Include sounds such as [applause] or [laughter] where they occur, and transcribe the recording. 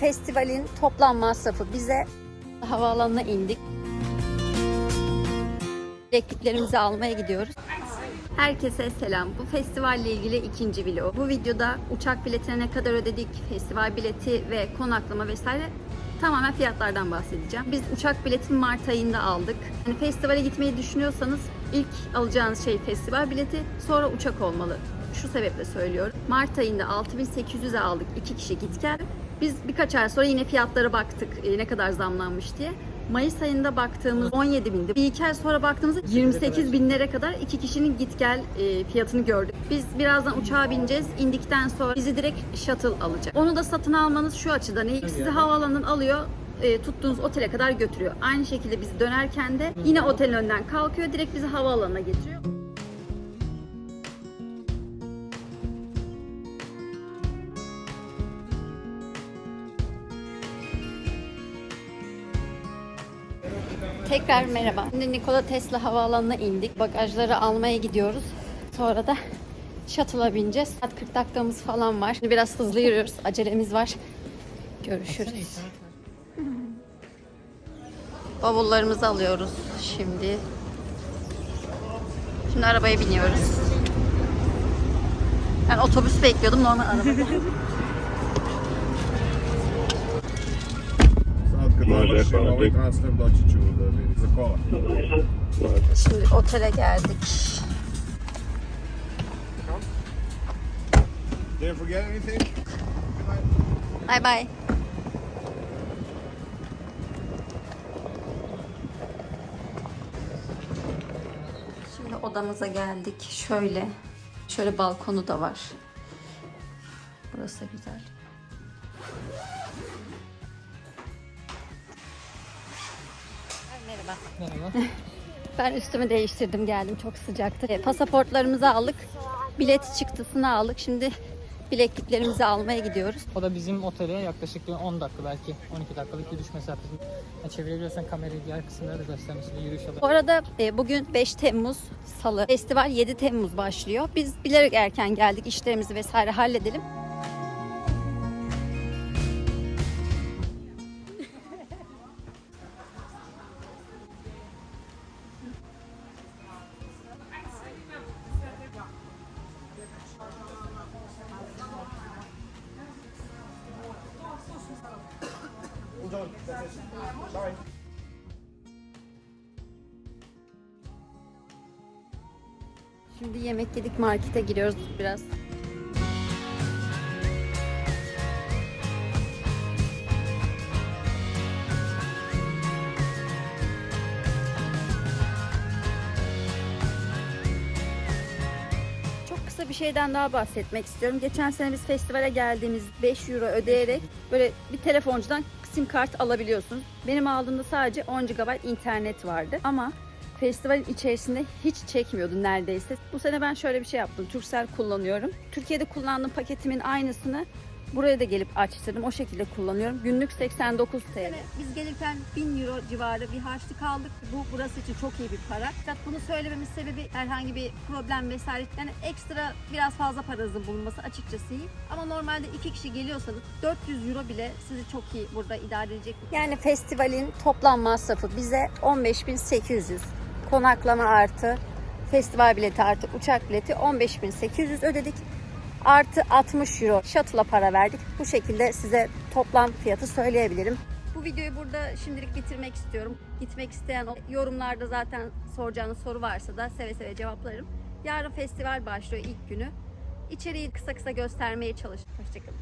Festivalin toplam masrafı bize havaalanına indik. Bilekliklerimizi almaya gidiyoruz. Herkese selam. Bu festivalle ilgili ikinci vlog. Bu videoda uçak biletine ne kadar ödedik, festival bileti ve konaklama vesaire tamamen fiyatlardan bahsedeceğim. Biz uçak biletini Mart ayında aldık. Yani festivale gitmeyi düşünüyorsanız ilk alacağınız şey festival bileti, sonra uçak olmalı. Şu sebeple söylüyorum. Mart ayında 6800'e aldık iki kişi git gel. Biz birkaç ay sonra yine fiyatlara baktık e, ne kadar zamlanmış diye. Mayıs ayında baktığımız 17 bindi. Bir iki ay sonra baktığımızda 28 binlere kadar iki kişinin git gel e, fiyatını gördük. Biz birazdan uçağa bineceğiz. İndikten sonra bizi direkt shuttle alacak. Onu da satın almanız şu açıdan iyi. Sizi havaalanından alıyor e, tuttuğunuz otele kadar götürüyor. Aynı şekilde biz dönerken de yine otelin önünden kalkıyor. Direkt bizi havaalanına getiriyor. Tekrar merhaba. Şimdi Nikola Tesla havaalanına indik. Bagajları almaya gidiyoruz. Sonra da shuttle'a bineceğiz. Saat 40 dakikamız falan var. Şimdi biraz hızlı yürüyoruz. Acelemiz var. Görüşürüz. Bavullarımızı alıyoruz şimdi. Şimdi arabaya biniyoruz. Ben otobüs bekliyordum normal araba. Sad kad dovršiš ovaj transfer doći Şimdi otele geldik. Bye bye. Şimdi odamıza geldik. Şöyle. Şöyle balkonu da var. Burası da güzel. Merhaba. Merhaba. [laughs] Ben üstümü değiştirdim geldim çok sıcaktı. E, Pasaportlarımızı aldık. Bilet çıktısını aldık. Şimdi bilekliklerimizi almaya gidiyoruz. O da bizim otele yaklaşık bir 10 dakika belki 12 dakikalık yürüyüş mesafesi. Yani çevirebiliyorsan kamerayı diğer kısımları da göstermesini yürüyüş alanı. Bu arada e, bugün 5 Temmuz Salı. Festival 7 Temmuz başlıyor. Biz bilerek erken geldik. işlerimizi vesaire halledelim. Şimdi yemek yedik markete giriyoruz biraz. Bir şeyden daha bahsetmek istiyorum. Geçen sene biz festivale geldiğimiz 5 euro ödeyerek böyle bir telefoncudan sim kart alabiliyorsunuz. Benim aldığımda sadece 10 GB internet vardı ama festivalin içerisinde hiç çekmiyordu neredeyse. Bu sene ben şöyle bir şey yaptım. Turkcell kullanıyorum. Türkiye'de kullandığım paketimin aynısını buraya da gelip açtırdım. O şekilde kullanıyorum. Günlük 89 TL. Biz gelirken 1000 euro civarı bir harçlık aldık. Bu burası için çok iyi bir para. Fakat bunu söylememin sebebi herhangi bir problem vesaire. Yani ekstra biraz fazla paranızın bulunması açıkçası iyi. Ama normalde iki kişi geliyorsanız 400 euro bile sizi çok iyi burada idare edecek. Yani festivalin toplam masrafı bize 15.800 konaklama artı festival bileti artı uçak bileti 15.800 ödedik. Artı 60 euro shuttle'a para verdik. Bu şekilde size toplam fiyatı söyleyebilirim. Bu videoyu burada şimdilik bitirmek istiyorum. Gitmek isteyen yorumlarda zaten soracağınız soru varsa da seve seve cevaplarım. Yarın festival başlıyor ilk günü. İçeriği kısa kısa göstermeye çalıştım. Hoşçakalın.